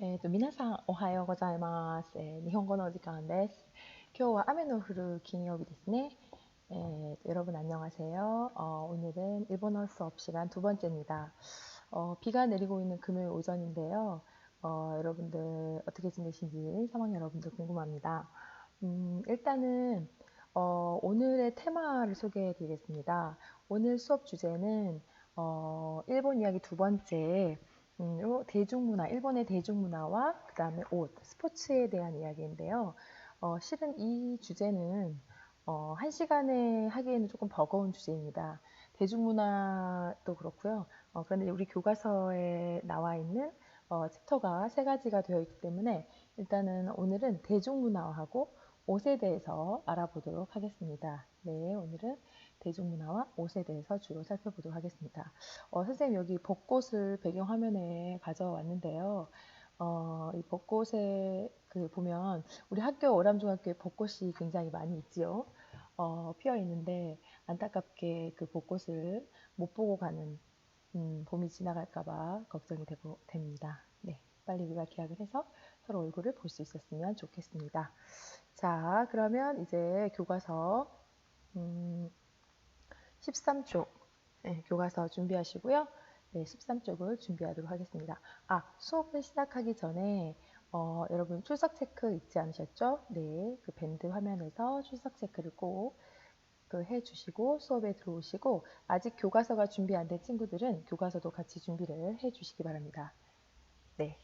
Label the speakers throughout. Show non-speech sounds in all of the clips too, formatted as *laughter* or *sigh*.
Speaker 1: えっ、と、皆さんおはようございます。えー日本語のお時間です。今日は雨の降る金曜日ですね。えー여러분 안녕하세요. 어, 오늘은 일본어 수업 시간 두 번째입니다. 어, 비가 내리고 있는 금요일 오전인데요. 어, 여러분들 어떻게 지내신지 3학년 여러분들 궁금합니다. 음, 일단은 어, 오늘의 테마를 소개해 드리겠습니다. 오늘 수업 주제는 어, 일본 이야기 두 번째 음, 요 대중문화, 일본의 대중문화와 그 다음에 옷, 스포츠에 대한 이야기인데요. 어, 실은 이 주제는 어, 한 시간에 하기에는 조금 버거운 주제입니다. 대중문화도 그렇고요. 어, 그런데 우리 교과서에 나와 있는 어, 챕터가 세 가지가 되어 있기 때문에 일단은 오늘은 대중문화하고 옷에 대해서 알아보도록 하겠습니다. 네, 오늘은 대중문화와 옷에 대해서 주로 살펴보도록 하겠습니다. 어, 선생님 여기 벚꽃을 배경화면에 가져왔는데요. 어, 이 벚꽃에 그 보면 우리 학교 오람중학교에 벚꽃이 굉장히 많이 있지요. 어, 피어 있는데 안타깝게 그 벚꽃을 못 보고 가는 음, 봄이 지나갈까봐 걱정이 되고 됩니다. 네, 빨리 우리가 계약을 해서 서로 얼굴을 볼 수 있었으면 좋겠습니다. 자, 그러면 이제 교과서 음, 13쪽 네, 교과서 준비하시고요. 네, 13쪽을 준비하도록 하겠습니다. 아, 수업을 시작하기 전에 어, 여러분 출석 체크 잊지 않으셨죠? 네, 그 밴드 화면에서 출석 체크를 꼭 그 해주시고 수업에 들어오시고 아직 교과서가 준비 안 된 친구들은 교과서도 같이 준비를 해주시기 바랍니다. 네.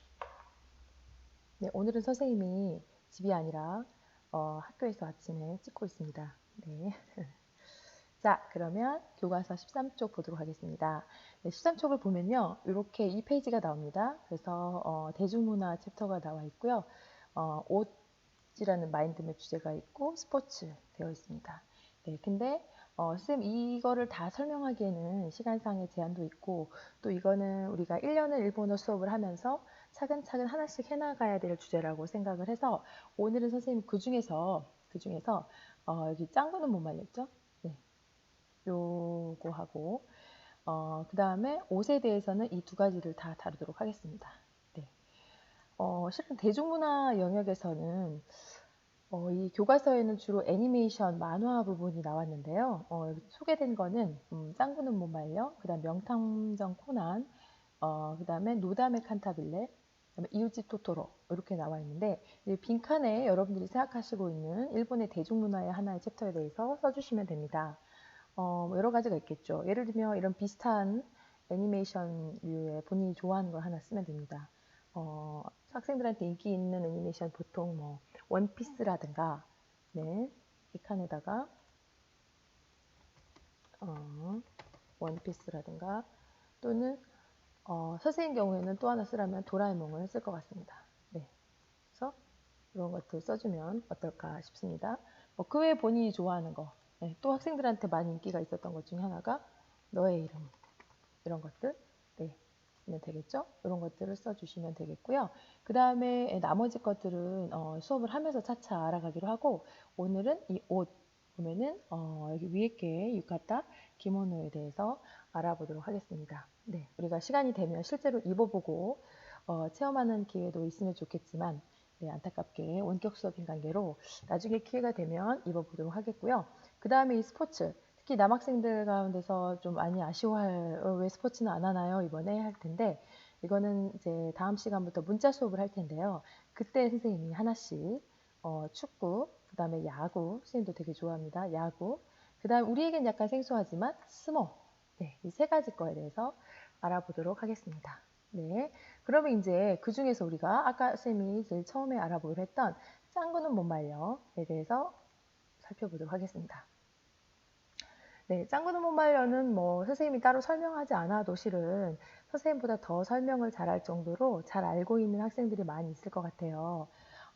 Speaker 1: 네, 오늘은 선생님이 집이 아니라 어, 학교에서 아침에 찍고 있습니다. 네. *laughs* 자, 그러면 교과서 13쪽 보도록 하겠습니다. 네, 13쪽을 보면요. 이렇게 2페이지가 나옵니다. 그래서 어, 대중문화 챕터가 나와 있고요. 어, 옷이라는 마인드맵 주제가 있고 스포츠 되어 있습니다. 네, 근데 어, 쌤 이거를 다 설명하기에는 시간상의 제한도 있고 또 이거는 우리가 1년을 일본어 수업을 하면서 차근차근 하나씩 해나가야 될 주제라고 생각을 해서 오늘은 선생님 그 중에서 그 중에서 어, 여기 짱구는 못 말렸죠? 네, 요거 하고 어, 그 다음에 옷에 대해서는 이 두 가지를 다 다루도록 하겠습니다. 네. 어, 실은 대중문화 영역에서는 어, 이 교과서에는 주로 애니메이션, 만화 부분이 나왔는데요. 어, 소개된 거는 음, 짱구는 못 말려, 그 다음 명탐정 코난, 어, 그 다음에 노담의 칸타빌레, 그다음에 이웃집 토토로 이렇게 나와 있는데 이 빈칸에 여러분들이 생각하시고 있는 일본의 대중문화의 하나의 챕터에 대해서 써주시면 됩니다. 어, 뭐 여러 가지가 있겠죠. 예를 들면 이런 비슷한 애니메이션류의 본인이 좋아하는 걸 하나 쓰면 됩니다. 어, 학생들한테 인기 있는 애니메이션 보통 뭐 원피스라든가 네, 이 칸에다가 어, 원피스라든가 또는 어, 선생님 경우에는 또 하나 쓰라면 도라에몽을 쓸 것 같습니다. 네, 그래서 이런 것들 써주면 어떨까 싶습니다. 뭐 그 외에 본인이 좋아하는 거, 네, 또 학생들한테 많이 인기가 있었던 것 중에 하나가 너의 이름 이런 것들 네, 되겠죠? 이런 것들을 써주시면 되겠고요. 그 다음에 나머지 것들은 어, 수업을 하면서 차차 알아가기로 하고 오늘은 이 옷 보면은 어, 여기 위에 게 유카타 기모노에 대해서 알아보도록 하겠습니다. 네, 우리가 시간이 되면 실제로 입어보고 어, 체험하는 기회도 있으면 좋겠지만 네, 안타깝게 원격 수업인 관계로 나중에 기회가 되면 입어보도록 하겠고요. 그 다음에 이 스포츠 특히 남학생들 가운데서 좀 많이 아쉬워할 어, 왜 스포츠는 안 하나요 이번에 할 텐데 이거는 이제 다음 시간부터 문자 수업을 할 텐데요. 그때 선생님이 하나씩 어, 축구, 그 다음에 야구, 선생님도 되게 좋아합니다. 야구. 그 다음 우리에겐 약간 생소하지만 스모. 네, 이 세 가지 거에 대해서 알아보도록 하겠습니다. 네. 그러면 이제 그 중에서 우리가 아까 쌤이 제일 처음에 알아보기로 했던 짱구는 못 말려에 대해서 살펴보도록 하겠습니다. 네, 짱구는 못 말려는 뭐 선생님이 따로 설명하지 않아도 실은 선생님보다 더 설명을 잘할 정도로 잘 알고 있는 학생들이 많이 있을 것 같아요.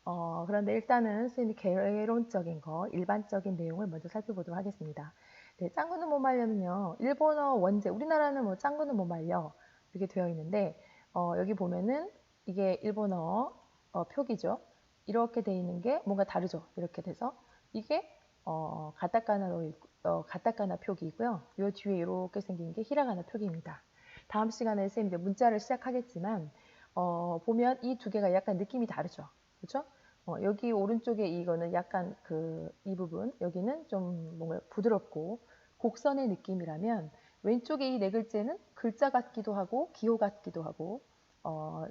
Speaker 1: 어, 그런데 일단은 선생님이 개론적인 거, 일반적인 내용을 먼저 살펴보도록 하겠습니다. 네, 짱구는 못 말려는요, 일본어 원제, 우리나라는 뭐 짱구는 못 말려 이렇게 되어 있는데 어, 여기 보면은 이게 일본어 어, 표기죠. 이렇게 되어 있는 게 뭔가 다르죠. 이렇게 돼서 이게 어, 가타카나로 어, 가타카나 표기이고요. 이 뒤에 이렇게 생긴 게 히라가나 표기입니다. 다음 시간에 쌤 이제 문자를 시작하겠지만 어, 보면 이 두 개가 약간 느낌이 다르죠. 그렇죠? 어, 여기 오른쪽에 이거는 약간 그 이 부분 여기는 좀 뭔가 부드럽고 곡선의 느낌이라면 왼쪽에 이 네 글자는 글자 같기도 하고 기호 같기도 하고 어,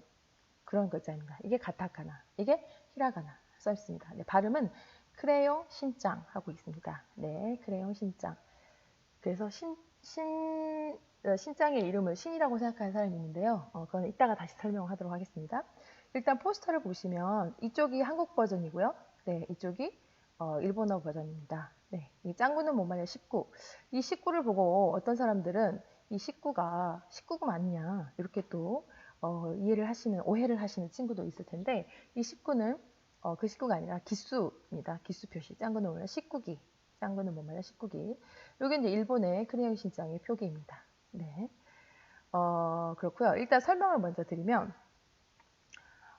Speaker 1: 그런 글자입니다. 이게 가타카나, 이게 히라가나 써 있습니다. 네, 발음은 크레용 신짱 하고 있습니다. 네, 크레용 신짱. 그래서 신, 신, 어, 신짱의 이름을 신이라고 생각하는 사람이 있는데요. 어, 그건 이따가 다시 설명하도록 하겠습니다. 일단 포스터를 보시면 이쪽이 한국 버전이고요. 네, 이쪽이 어, 일본어 버전입니다. 네, 이 짱구는 못 말려 19. 이 19를 보고 어떤 사람들은 이 19가 19가 맞냐 이렇게 또 어, 이해를 하시는 오해를 하시는 친구도 있을 텐데 이 19는 어, 그 19가 아니라 기수입니다. 기수 표시. 짱구는 원래 19기. 짱구는 못 말려 19기. 이게 이제 일본의 크레용 신장의 표기입니다. 네. 어, 그렇고요. 일단 설명을 먼저 드리면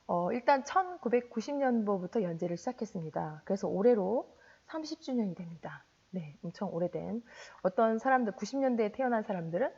Speaker 1: 어, 일단 1990년도부터 연재를 시작했습니다. 그래서 올해로 30주년이 됩니다. 네, 엄청 오래된 어떤 사람들 90년대에 태어난 사람들은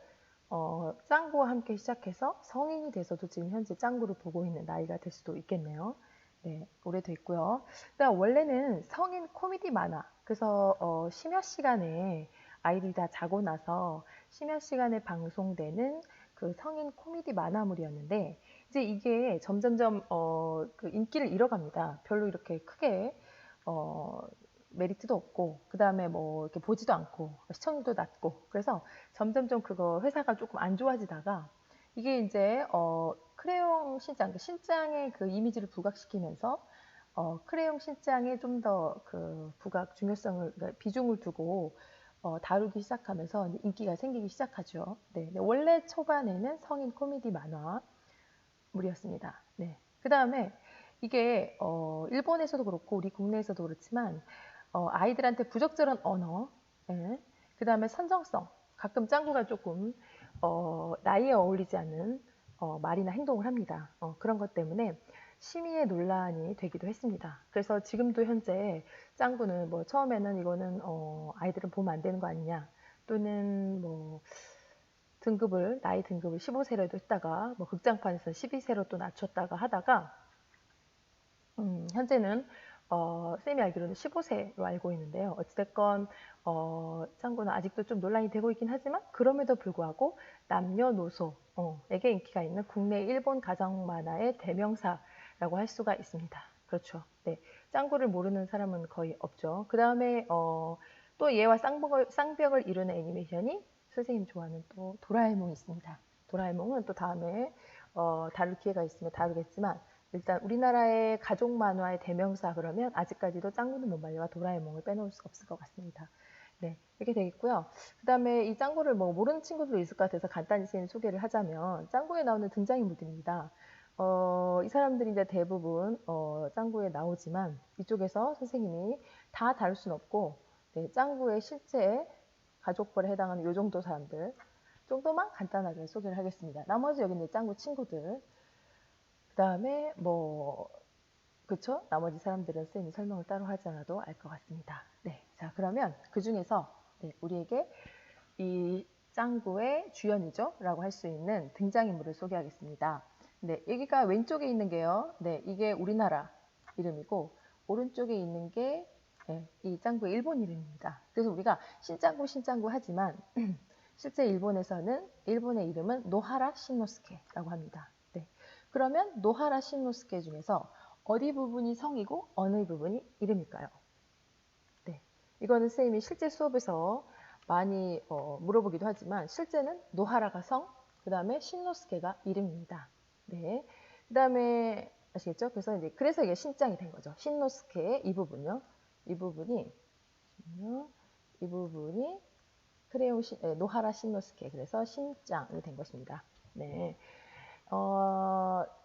Speaker 1: 어, 짱구와 함께 시작해서 성인이 돼서도 지금 현재 짱구를 보고 있는 나이가 될 수도 있겠네요. 네, 오래됐고요. 그러니까 원래는 성인 코미디 만화. 그래서 어, 심야 시간에 아이들이 다 자고 나서 심야 시간에 방송되는 그 성인 코미디 만화물이었는데 이제 이게 점점점 어, 그 인기를 잃어갑니다. 별로 이렇게 크게 어, 메리트도 없고 그 다음에 뭐 이렇게 보지도 않고 시청률도 낮고 그래서 점점점 그거 회사가 조금 안 좋아지다가 이게 이제 어, 크레용 신장 신장의 그 이미지를 부각시키면서 어, 크레용 신장에 좀 더 그 부각 중요성을 그러니까 비중을 두고 어, 다루기 시작하면서 인기가 생기기 시작하죠. 네, 네, 원래 초반에는 성인 코미디 만화물이었습니다. 네. 그 다음에 이게 어, 일본에서도 그렇고 우리 국내에서도 그렇지만 어, 아이들한테 부적절한 언어, 예. 그 다음에 선정성, 가끔 짱구가 조금 어, 나이에 어울리지 않는 어, 말이나 행동을 합니다. 어, 그런 것 때문에 심의의 논란이 되기도 했습니다. 그래서 지금도 현재 짱구는 뭐 처음에는 이거는 어, 아이들은 보면 안 되는 거 아니냐 또는 뭐 등급을 나이 등급을 15세로도 했다가 뭐 극장판에서 12세로 또 낮췄다가 하다가 음, 현재는 어, 쌤이 알기로는 15세로 알고 있는데요. 어찌됐건 어, 짱구는 아직도 좀 논란이 되고 있긴 하지만 그럼에도 불구하고 남녀노소에게 인기가 있는 국내 일본 가정 만화의 대명사라고 할 수가 있습니다. 그렇죠. 네, 짱구를 모르는 사람은 거의 없죠. 그 다음에 어, 또 얘와 쌍벽을, 쌍벽을 이루는 애니메이션이 선생님 좋아하는 또 도라에몽이 있습니다. 도라에몽은 또 다음에 어, 다룰 기회가 있으면 다루겠지만 일단 우리나라의 가족 만화의 대명사 그러면 아직까지도 짱구는 못 말려와 도라에몽을 빼놓을 수 없을 것 같습니다. 네, 이렇게 되겠고요. 그 다음에 이 짱구를 뭐 모르는 친구들도 있을 것 같아서 간단히 쌤 소개를 하자면 짱구에 나오는 등장인물들입니다. 어, 이 사람들이 이제 대부분 어, 짱구에 나오지만 이쪽에서 선생님이 다 다룰 수는 없고 네, 짱구의 실제 가족벌에 해당하는 요 정도 사람들 정도만 간단하게 소개를 하겠습니다. 나머지 여기 있는 짱구 친구들 그 다음에 뭐 그쵸? 나머지 사람들은 쌤이 설명을 따로 하지 않아도 알 것 같습니다. 네, 자 그러면 그 중에서 네, 우리에게 이 짱구의 주연이죠 라고 할 수 있는 등장인물을 소개하겠습니다. 네, 여기가 왼쪽에 있는 게요. 네, 이게 우리나라 이름이고 오른쪽에 있는 게이 네, 짱구의 일본 이름입니다. 그래서 우리가 신짱구 신짱구 하지만 *clears throat* 실제 일본에서는 일본의 이름은 노하라 신노스케라고 합니다. 그러면 노하라 신노스케 중에서 어디 부분이 성이고 어느 부분이 이름일까요? 네, 이거는 선생님이 실제 수업에서 많이 어, 물어보기도 하지만 실제는 노하라가 성, 그 다음에 신노스케가 이름입니다. 네, 그 다음에 아시겠죠? 그래서 이제 그래서 이게 신짱이 된 거죠. 신노스케의 이 부분요. 이 부분이 이 부분이 크레용 신, 네, 노하라 신노스케 그래서 신짱이 된 것입니다. 네. 어,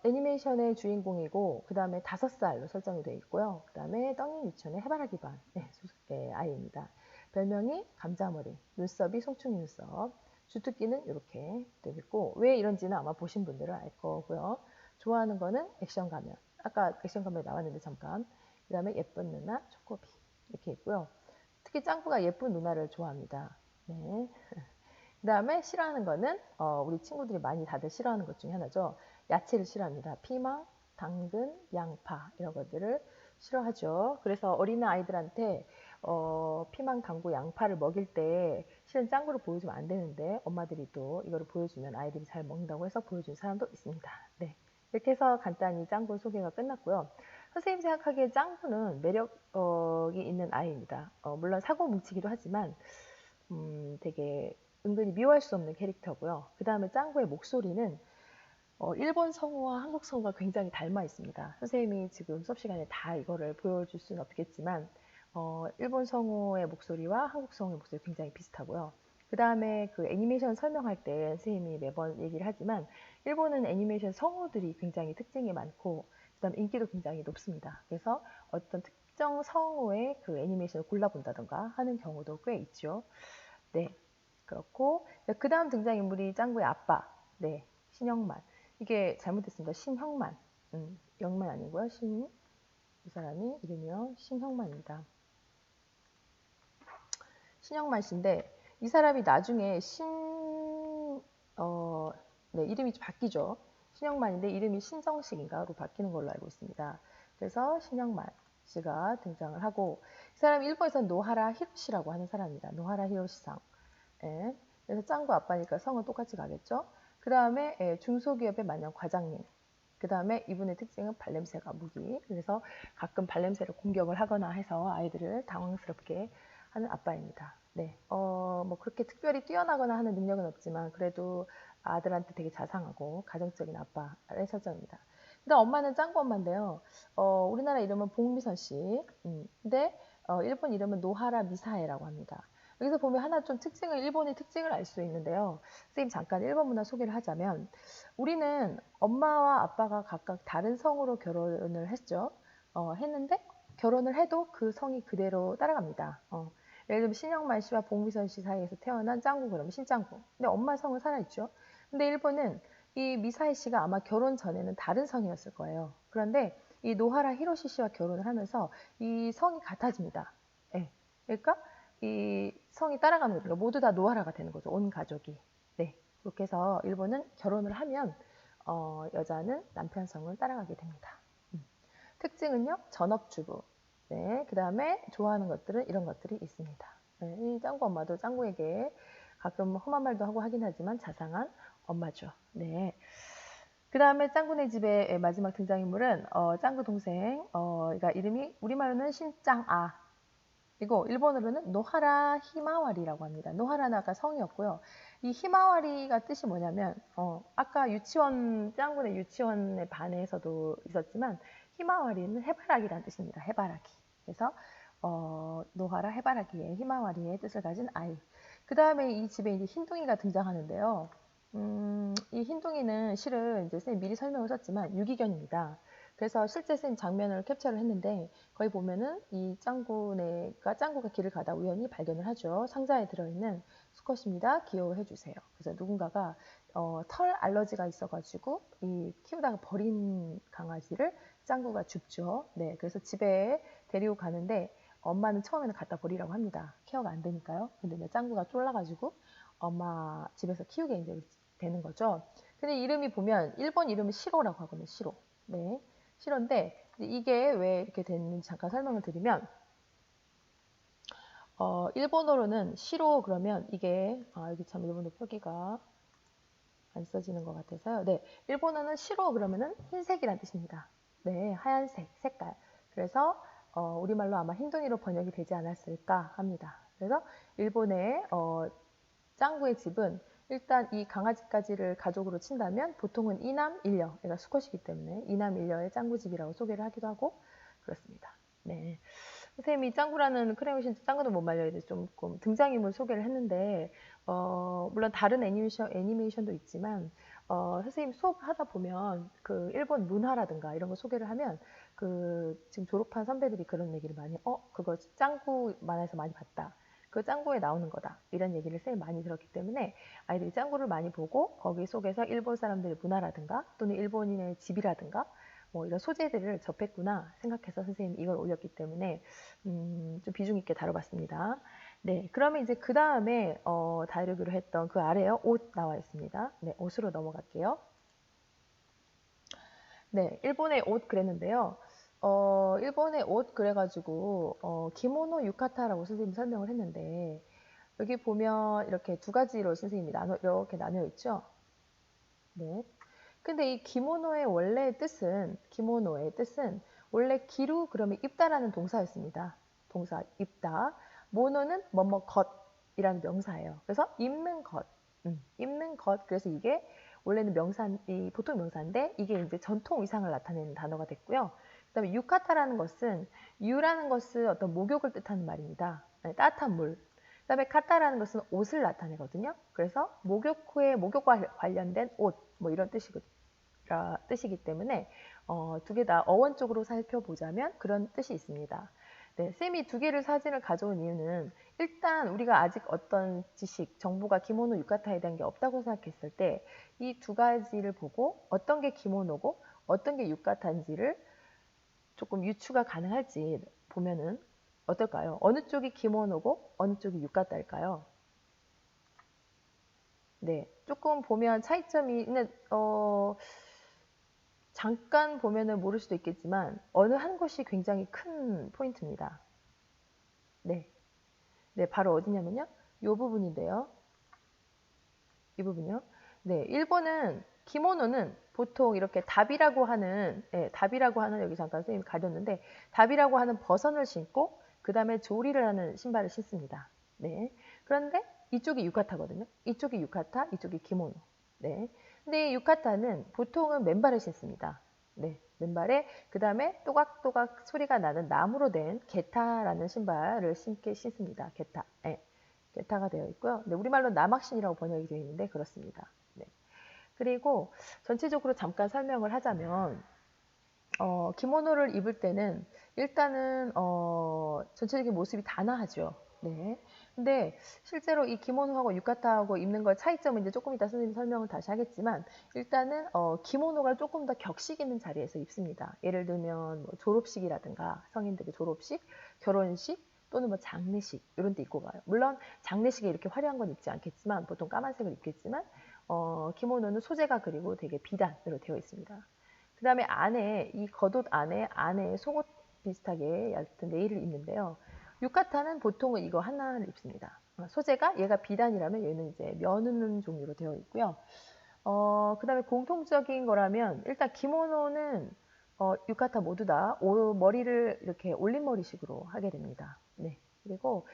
Speaker 1: 애니메이션의 주인공이고 그 다음에 다섯 살로 설정이 되어 있고요. 그 다음에 떡잎 유치원의 해바라기 반 네, 네, 아이입니다. 별명이 감자머리, 눈썹이 송충이 눈썹, 주특기는 이렇게 되어 있고 왜 이런지는 아마 보신 분들은 알 거고요. 좋아하는 거는 액션 가면, 아까 액션 가면 나왔는데 잠깐. 그 다음에 예쁜 누나, 초코비 이렇게 있고요. 특히 짱구가 예쁜 누나를 좋아합니다. 네. *laughs* 그 다음에 싫어하는 거는 어, 우리 친구들이 많이 다들 싫어하는 것 중에 하나죠. 야채를 싫어합니다. 피망, 당근, 양파 이런 것들을 싫어하죠. 그래서 어린 아이들한테 어, 피망, 당구, 양파를 먹일 때 실은 짱구를 보여주면 안 되는데 엄마들이 또 이거를 보여주면 아이들이 잘 먹는다고 해서 보여준 사람도 있습니다. 네. 이렇게 해서 간단히 짱구 소개가 끝났고요. 선생님 생각하기에 짱구는 매력이 있는 아이입니다. 어, 물론 사고 뭉치기도 하지만 음, 되게 은근히 미워할 수 없는 캐릭터고요. 그 다음에 짱구의 목소리는 어, 일본 성우와 한국 성우가 굉장히 닮아 있습니다. 선생님이 지금 수업 시간에 다 이거를 보여줄 수는 없겠지만 어, 일본 성우의 목소리와 한국 성우의 목소리 굉장히 비슷하고요. 그 다음에 그 애니메이션 설명할 때 선생님이 매번 얘기를 하지만 일본은 애니메이션 성우들이 굉장히 특징이 많고 그다음 인기도 굉장히 높습니다. 그래서 어떤 특정 성우의 그 애니메이션을 골라본다던가 하는 경우도 꽤 있죠. 네, 그렇고 그 다음 등장인물이 짱구의 아빠, 네, 신영만. 이게 잘못됐습니다. 신형만, 음, 영만 아니고요. 신, 이 사람이 이름이요. 신형만입니다. 신영만 씨인데 이 사람이 나중에 신, 어, 네, 이름이 바뀌죠. 신영만인데 이름이 신정식인가로 바뀌는 걸로 알고 있습니다. 그래서 신영만 씨가 등장을 하고 이 사람이 일본에서 노하라 히로시라고 하는 사람입니다. 노하라 히로시상. 예, 그래서 짱구 아빠니까 성은 똑같이 가겠죠. 그 다음에 예, 중소기업의 만년 과장님. 그 다음에 이분의 특징은 발냄새가 무기. 그래서 가끔 발냄새를 공격을 하거나 해서 아이들을 당황스럽게 하는 아빠입니다. 네, 어, 뭐 그렇게 특별히 뛰어나거나 하는 능력은 없지만 그래도 아들한테 되게 자상하고 가정적인 아빠의 설정입니다. 근데 엄마는 짱구 엄마인데요. 어, 우리나라 이름은 봉미선 씨. 음, 근데 어, 일본 이름은 노하라 미사에라고 합니다. 여기서 보면 하나 좀 특징을 일본의 특징을 알 수 있는데요. 선생님 잠깐 일본 문화 소개를 하자면 우리는 엄마와 아빠가 각각 다른 성으로 결혼을 했죠. 어, 했는데 결혼을 해도 그 성이 그대로 따라갑니다. 어, 예를 들면 신영만 씨와 봉미선 씨 사이에서 태어난 짱구 그러면 신짱구. 근데 엄마 성은 살아있죠. 근데 일본은 이 미사일 씨가 아마 결혼 전에는 다른 성이었을 거예요. 그런데 이 노하라 히로시 씨와 결혼을 하면서 이 성이 같아집니다. 네. 그러니까 이 성이 따라가는 거죠. 모두 다 노하라가 되는 거죠. 온 가족이. 네. 그렇게 해서 일본은 결혼을 하면 어, 여자는 남편 성을 따라가게 됩니다. 음. 특징은요. 전업주부. 네. 그 다음에 좋아하는 것들은 이런 것들이 있습니다. 네. 이 짱구 엄마도 짱구에게 가끔 험한 말도 하고 하긴 하지만 자상한 엄마죠. 네. 그 다음에 짱구네 집의 마지막 등장인물은 어, 짱구 동생, 어, 그러니까 이름이 우리말로는 신짱아, 이거 일본어로는 노하라 히마와리라고 합니다. 노하라는 아까 성이었고요. 이 히마와리가 뜻이 뭐냐면 어, 아까 유치원 짱구네 유치원의 반에서도 있었지만 히마와리는 해바라기라는 뜻입니다. 해바라기. 그래서 어, 노하라 해바라기의 히마와리의 뜻을 가진 아이. 그 다음에 이 집에 이제 흰둥이가 등장하는데요. 음, 이 흰둥이는 실은 이제 쌤 미리 설명을 썼지만 유기견입니다. 그래서 실제 쌤 장면을 캡처를 했는데 거기 보면은 이 짱구네가 짱구가 길을 가다 우연히 발견을 하죠. 상자에 들어있는 수컷입니다. 귀여워해 주세요. 그래서 누군가가 어, 털 알러지가 있어가지고 이 키우다가 버린 강아지를 짱구가 줍죠. 네, 그래서 집에 데리고 가는데 엄마는 처음에는 갖다 버리라고 합니다. 케어가 안 되니까요. 근데 이제 짱구가 쫄라가지고 엄마 집에서 키우게 이제 되는 거죠. 근데 이름이 보면 일본 이름은 시로라고 하거든요. 시로. 네. 시로인데 이게 왜 이렇게 됐는지 잠깐 설명을 드리면 어, 일본어로는 시로 그러면 이게 아, 여기 참 일본어 표기가 안 써지는 것 같아서요. 네, 일본어는 시로 그러면은 흰색이란 뜻입니다. 네, 하얀색 색깔. 그래서 어, 우리말로 아마 흰둥이로 번역이 되지 않았을까 합니다. 그래서 일본의 어, 짱구의 집은 일단 이 강아지까지를 가족으로 친다면 보통은 이남 일녀, 얘가 수컷이기 때문에 이남 일녀의 짱구집이라고 소개를 하기도 하고 그렇습니다. 네. 선생님이 짱구라는 크레용신 짱구도 못 말려야 돼 조금 등장인물 소개를 했는데 어, 물론 다른 애니메이션, 애니메이션도 있지만 어, 선생님 수업하다 보면 그 일본 문화라든가 이런 거 소개를 하면 그 지금 졸업한 선배들이 그런 얘기를 많이 어 그거 짱구 만화에서 많이 봤다. 그 짱구에 나오는 거다. 이런 얘기를 쌤이 많이 들었기 때문에 아이들이 짱구를 많이 보고 거기 속에서 일본 사람들의 문화라든가 또는 일본인의 집이라든가 뭐 이런 소재들을 접했구나 생각해서 선생님이 이걸 올렸기 때문에 음, 좀 비중 있게 다뤄봤습니다. 네, 그러면 이제 그 다음에 어, 다루기로 했던 그 아래에 옷 나와 있습니다. 네, 옷으로 넘어갈게요. 네, 일본의 옷 그랬는데요. 어, 일본의 옷 그래가지고 어, 기모노 유카타라고 선생님이 설명을 했는데 여기 보면 이렇게 두 가지로 선생님이 나눠 이렇게 나뉘어 있죠. 네. 근데 이 기모노의 원래 뜻은 기모노의 뜻은 원래 기루 그러면 입다라는 동사였습니다. 동사 입다. 모노는 뭐뭐 것이라는 명사예요. 그래서 입는 것, 음, 입는 것. 그래서 이게 원래는 명사, 이 보통 명사인데 이게 이제 전통 의상을 나타내는 단어가 됐고요. 그다음에 유카타라는 것은 유라는 것은 어떤 목욕을 뜻하는 말입니다. 네, 따뜻한 물. 그다음에 카타라는 것은 옷을 나타내거든요. 그래서 목욕 후에 목욕과 관련된 옷, 뭐 이런 뜻이고, 뜻이기 때문에 어, 두 개 다 어원적으로 살펴보자면 그런 뜻이 있습니다. 네, 쌤이 두 개를 사진을 가져온 이유는 일단 우리가 아직 어떤 지식, 정보가 기모노 유카타에 대한 게 없다고 생각했을 때 이 두 가지를 보고 어떤 게 기모노고 어떤 게 유카타인지를 조금 유추가 가능할지 보면은 어떨까요? 어느 쪽이 기모노고 어느 쪽이 유카타일까요? 네, 조금 보면 차이점이 어, 잠깐 보면은 모를 수도 있겠지만 어느 한 곳이 굉장히 큰 포인트입니다. 네, 네, 바로 어디냐면요, 이 부분인데요. 이 부분이요. 네, 일본은 기모노는 보통 이렇게 답이라고 하는 예, 답이라고 하는 여기 잠깐 선생님이 가렸는데 답이라고 하는 버선을 신고 그 다음에 조리를 하는 신발을 신습니다. 네. 그런데 이쪽이 유카타거든요. 이쪽이 유카타, 이쪽이 기모노. 네. 근데 유카타는 보통은 맨발을 신습니다. 네. 맨발에 그 다음에 또각또각 소리가 나는 나무로 된 게타라는 신발을 신게 신습니다. 게타. 네. 게타가 되어 있고요. 네, 우리말로 남학신이라고 번역이 되어 있는데 그렇습니다. 그리고 전체적으로 잠깐 설명을 하자면 어, 기모노를 입을 때는 일단은 어, 전체적인 모습이 단아하죠. 네. 근데 실제로 이 기모노하고 유카타하고 입는 걸 차이점은 이제 조금 이따 선생님 설명을 다시 하겠지만 일단은 어, 기모노가 조금 더 격식 있는 자리에서 입습니다. 예를 들면 뭐 졸업식이라든가 성인들의 졸업식, 결혼식 또는 뭐 장례식 이런 데 입고 가요. 물론 장례식에 이렇게 화려한 건 입지 않겠지만 보통 까만색을 입겠지만 어, 기모노는 소재가 그리고 되게 비단으로 되어 있습니다. 그 다음에 안에 이 겉옷 안에 안에 속옷 비슷하게 얇은 네일을 입는데요. 유카타는 보통은 이거 하나를 입습니다. 어, 소재가 얘가 비단이라면 얘는 이제 면은 종류로 되어 있고요. 어, 그 다음에 공통적인 거라면 일단 기모노는 어, 유카타 모두 다 오, 머리를 이렇게 올림머리식으로 하게 됩니다. 네. 그리고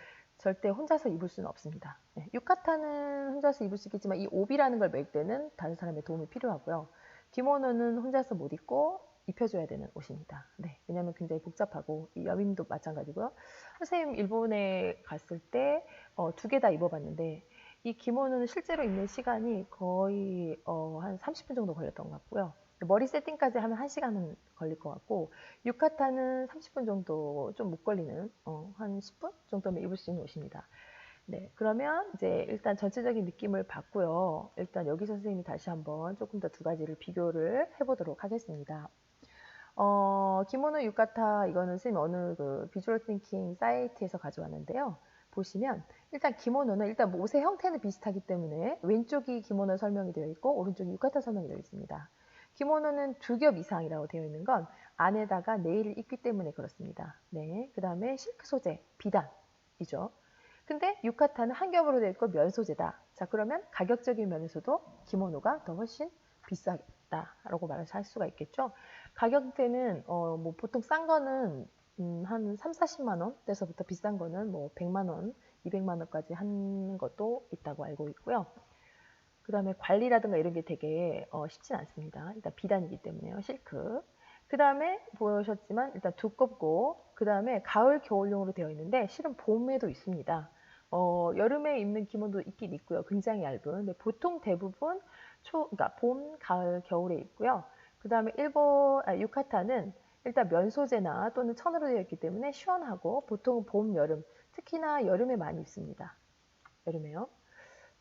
Speaker 1: 절대 혼자서 입을 수는 없습니다. 네, 유카타는 혼자서 입을 수 있겠지만 이帯라는 걸 맬 때는 다른 사람의 도움이 필요하고요. 기모노는 혼자서 못 입고 입혀줘야 되는 옷입니다. 네, 왜냐하면 굉장히 복잡하고 이 여민도 마찬가지고요. 선생님 일본에 갔을 때 어, 두개 다 입어봤는데 이 기모노는 실제로 입는 시간이 거의 어, 한 30분 정도 걸렸던 것 같고요. 머리 세팅까지 하면 1시간은 걸릴 것 같고 유카타는 30분 정도 좀 못 걸리는 어, 한 10분 정도면 입을 수 있는 옷입니다. 네, 그러면 이제 일단 전체적인 느낌을 봤고요. 일단 여기서 선생님이 다시 한번 조금 더 두 가지를 비교를 해보도록 하겠습니다. 어, 기모노 유카타 이거는 선생님 어느 그 비주얼 띵킹 사이트에서 가져왔는데요. 보시면 일단 기모노는 일단 옷의 형태는 비슷하기 때문에 왼쪽이 기모노 설명이 되어 있고 오른쪽이 유카타 설명이 되어 있습니다. 기모노는 두 겹 이상이라고 되어 있는 건 안에다가 네일을 입기 때문에 그렇습니다. 네, 그 다음에 실크 소재, 비단이죠. 근데 유카타는 한 겹으로 되어 있고 면 소재다. 자, 그러면 가격적인 면에서도 기모노가 더 훨씬 비싸다라고 말할 수가 있겠죠. 가격대는 어, 뭐 보통 싼 거는 음, 한 3, 40만 원대서부터 비싼 거는 뭐 100만 원, 200만 원까지 하는 것도 있다고 알고 있고요. 그 다음에 관리라든가 이런 게 되게 어, 쉽진 않습니다. 일단 비단이기 때문에요. 실크. 그 다음에 보셨지만 일단 두껍고 그 다음에 가을 겨울용으로 되어 있는데 실은 봄에도 있습니다. 어, 여름에 입는 기모도 있긴 있고요. 굉장히 얇은. 근데 보통 대부분 초, 그러니까 봄, 가을, 겨울에 있고요. 그 다음에 일본, 아, 유카타는 일단 면 소재나 또는 천으로 되어 있기 때문에 시원하고 보통 봄, 여름, 특히나 여름에 많이 입습니다. 여름에요.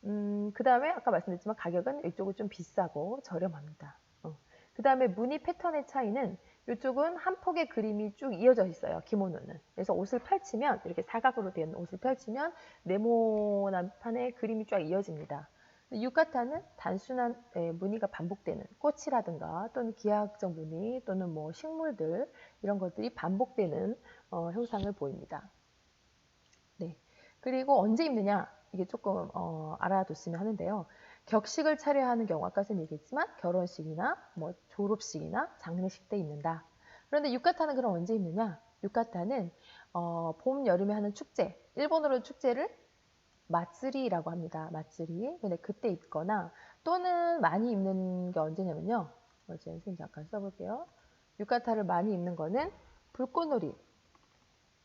Speaker 1: 음, 그 다음에 아까 말씀드렸지만 가격은 이쪽은 좀 비싸고 저렴합니다. 어. 그 다음에 무늬 패턴의 차이는 이쪽은 한 폭의 그림이 쭉 이어져 있어요. 기모노는. 그래서 옷을 펼치면 이렇게 사각으로 된 옷을 펼치면 네모난 판에 그림이 쫙 이어집니다. 유카타는 단순한 예, 무늬가 반복되는 꽃이라든가 또는 기하학적 무늬 또는 뭐 식물들 이런 것들이 반복되는 어, 형상을 보입니다. 네. 그리고 언제 입느냐 이게 조금 어, 알아뒀으면 하는데요. 격식을 차려야 하는 경우 아까 쌤 얘기했지만 결혼식이나 뭐 졸업식이나 장례식 때 입는다. 그런데 유카타는 그럼 언제 입느냐? 유카타는 어, 봄 여름에 하는 축제 일본어로 축제를 마츠리라고 합니다. 마츠리. 근데 그때 입거나 또는 많이 입는 게 언제냐면요. 어, 제가 선생님 잠깐 써볼게요. 유카타를 많이 입는 거는 불꽃놀이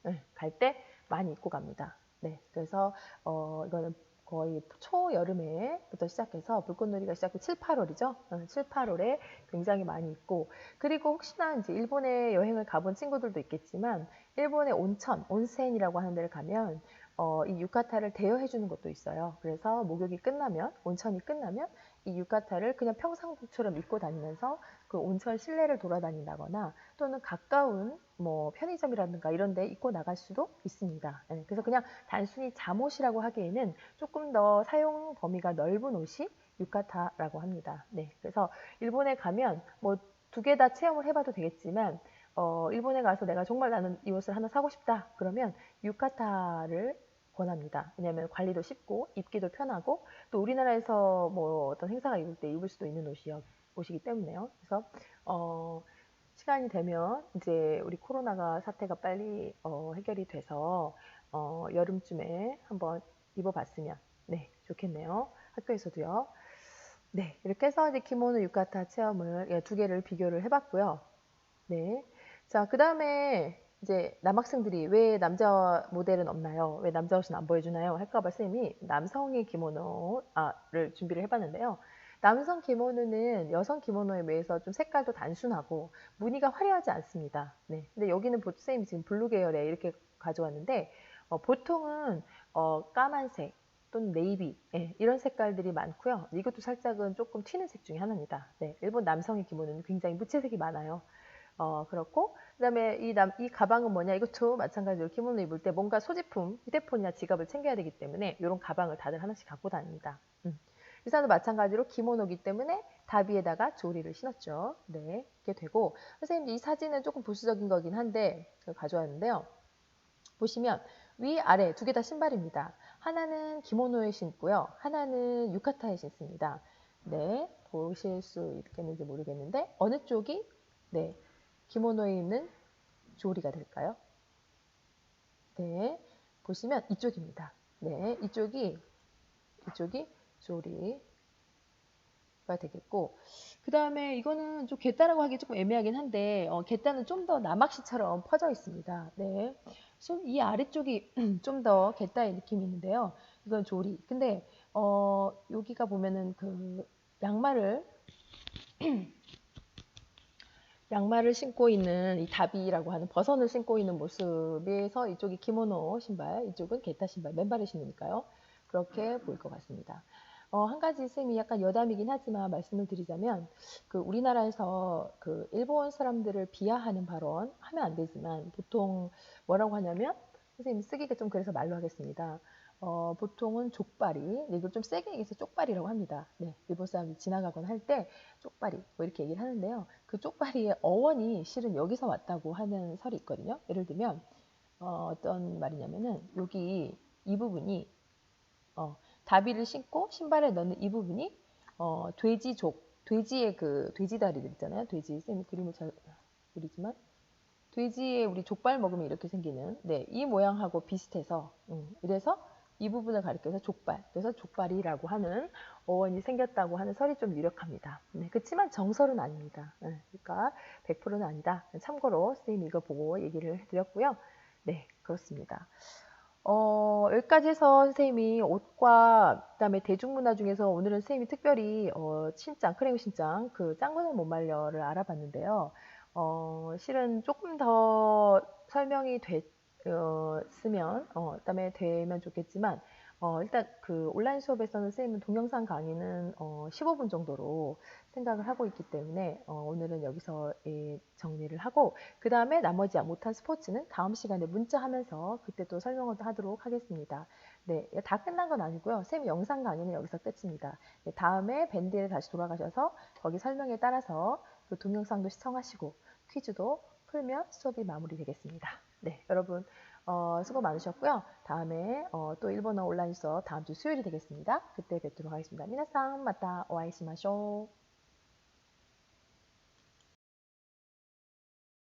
Speaker 1: 네, 갈때 많이 입고 갑니다. 네, 그래서 어, 이거는 거의 초여름에부터 시작해서 불꽃놀이가 시작해 7, 8월이죠. 7, 8월에 굉장히 많이 있고 그리고 혹시나 이제 일본에 여행을 가본 친구들도 있겠지만 일본의 온천, 온센이라고 하는 데를 가면 어, 이 유카타를 대여해 주는 것도 있어요. 그래서 목욕이 끝나면 온천이 끝나면 이 유카타를 그냥 평상복처럼 입고 다니면서 그 온천 실내를 돌아다닌다거나 또는 가까운 뭐 편의점이라든가 이런 데 입고 나갈 수도 있습니다. 네, 그래서 그냥 단순히 잠옷이라고 하기에는 조금 더 사용 범위가 넓은 옷이 유카타라고 합니다. 네, 그래서 일본에 가면 뭐 두 개 다 체험을 해봐도 되겠지만 어, 일본에 가서 내가 정말 나는 이 옷을 하나 사고 싶다 그러면 유카타를 권합니다. 왜냐하면 관리도 쉽고 입기도 편하고 또 우리나라에서 뭐 어떤 행사가 있을 때 입을 수도 있는 옷이, 옷이기 때문에요. 그래서 어, 시간이 되면 이제 우리 코로나가 사태가 빨리 어, 해결이 돼서 어, 여름쯤에 한번 입어봤으면 네 좋겠네요. 학교에서도요. 네 이렇게 해서 이제 키모노 유카타 체험을 예, 두 개를 비교를 해봤고요. 네. 자, 그 다음에 이제 남학생들이 왜 남자 모델은 없나요? 왜 남자 옷은 안 보여주나요? 할까봐 쌤이 남성의 기모노를 준비를 해봤는데요. 남성 기모노는 여성 기모노에 비해서 좀 색깔도 단순하고 무늬가 화려하지 않습니다. 네. 근데 여기는 쌤이 지금 블루 계열에 이렇게 가져왔는데 어, 보통은 어, 까만색 또는 네이비 예, 이런 색깔들이 많고요. 이것도 살짝은 조금 튀는 색 중에 하나입니다. 네, 일본 남성의 기모노는 굉장히 무채색이 많아요. 어, 그렇고 그다음에 이, 남, 이 가방은 뭐냐 이것도 마찬가지로 키모노 입을 때 뭔가 소지품 휴대폰이나 지갑을 챙겨야 되기 때문에 이런 가방을 다들 하나씩 갖고 다닙니다. 음. 이사도 마찬가지로 기모노기 때문에 다비에다가 조리를 신었죠. 네, 이렇게 되고 선생님 이 사진은 조금 보수적인 거긴 한데 가져왔는데요. 보시면 위 아래 두 개 다 신발입니다. 하나는 기모노에 신고요. 하나는 유카타에 신습니다. 네, 보실 수 있겠는지 모르겠는데 어느 쪽이 네 기모노에 있는 조리가 될까요? 네, 보시면 이쪽입니다. 네, 이쪽이 이쪽이 조리가 되겠고 그 다음에 이거는 좀 게따라고 하기 조금 애매하긴 한데 어, 게따는 좀더 나막시처럼 퍼져 있습니다. 네, 이 아래쪽이 *clears throat* 좀더 게따의 느낌이 있는데요. 이건 조리. 근데 어, 여기가 보면은 그 양말을 *clears throat* 양말을 신고 있는 이 다비라고 하는 버선을 신고 있는 모습에서 이쪽이 키모노 신발, 이쪽은 게타 신발, 맨발을 신으니까요. 그렇게 보일 것 같습니다. 어, 한 가지 쌤이 약간 여담이긴 하지만 말씀을 드리자면 그 우리나라에서 그 일본 사람들을 비하하는 발언 하면 안 되지만 보통 뭐라고 하냐면 선생님 쓰기가 좀 그래서 말로 하겠습니다. 어, 보통은 족발이, 이걸 좀 세게 얘기해서 쪽발이라고 합니다. 네, 일본 사람이 지나가거나 할때 쪽발이 뭐 이렇게 얘기를 하는데요. 그 쪽발이의 어원이 실은 여기서 왔다고 하는 설이 있거든요. 예를 들면 어, 떤 말이냐면은 여기 이 부분이 어, 다비를 신고 신발에 넣는 이 부분이 어, 돼지족, 돼지의 그 돼지 다리들 있잖아요. 돼지 쌤이 그림을 잘 그리지만 돼지의 우리 족발 먹으면 이렇게 생기는 네, 이 모양하고 비슷해서 음, 이래서 이 부분을 가리켜서 족발, 그래서 족발이라고 하는 어원이 생겼다고 하는 설이 좀 유력합니다. 네, 그렇지만 정설은 아닙니다. 네, 그러니까 100%는 아니다. 참고로 선생님 이거 보고 얘기를 해드렸고요. 네, 그렇습니다. 어, 여기까지 해서 선생님이 옷과 그다음에 대중문화 중에서 오늘은 선생님이 특별히 어, 신장, 크레용 신장, 그 짱구는 못 말려를 알아봤는데요. 어, 실은 조금 더 설명이 됐, 어, 어, 그다음에 되면 좋겠지만 어, 일단 그 온라인 수업에서는 쌤은 동영상 강의는 어, 15분 정도로 생각을 하고 있기 때문에 어, 오늘은 여기서 예, 정리를 하고 그 다음에 나머지 못한 스포츠는 다음 시간에 문자하면서 그때 또 설명을 하도록 하겠습니다. 네, 다 끝난 건 아니고요. 쌤 영상 강의는 여기서 끝입니다. 네, 다음에 밴드에 다시 돌아가셔서 거기 설명에 따라서 그 동영상도 시청하시고 퀴즈도 풀면 수업이 마무리되겠습니다. 네, 여러분 어, 수고 많으셨고요. 다음에 어, 또 일본어 온라인 수업 다음 주 수요일이 되겠습니다. 그때 뵙도록 하겠습니다. 미나상 맞다 오아이시마쇼.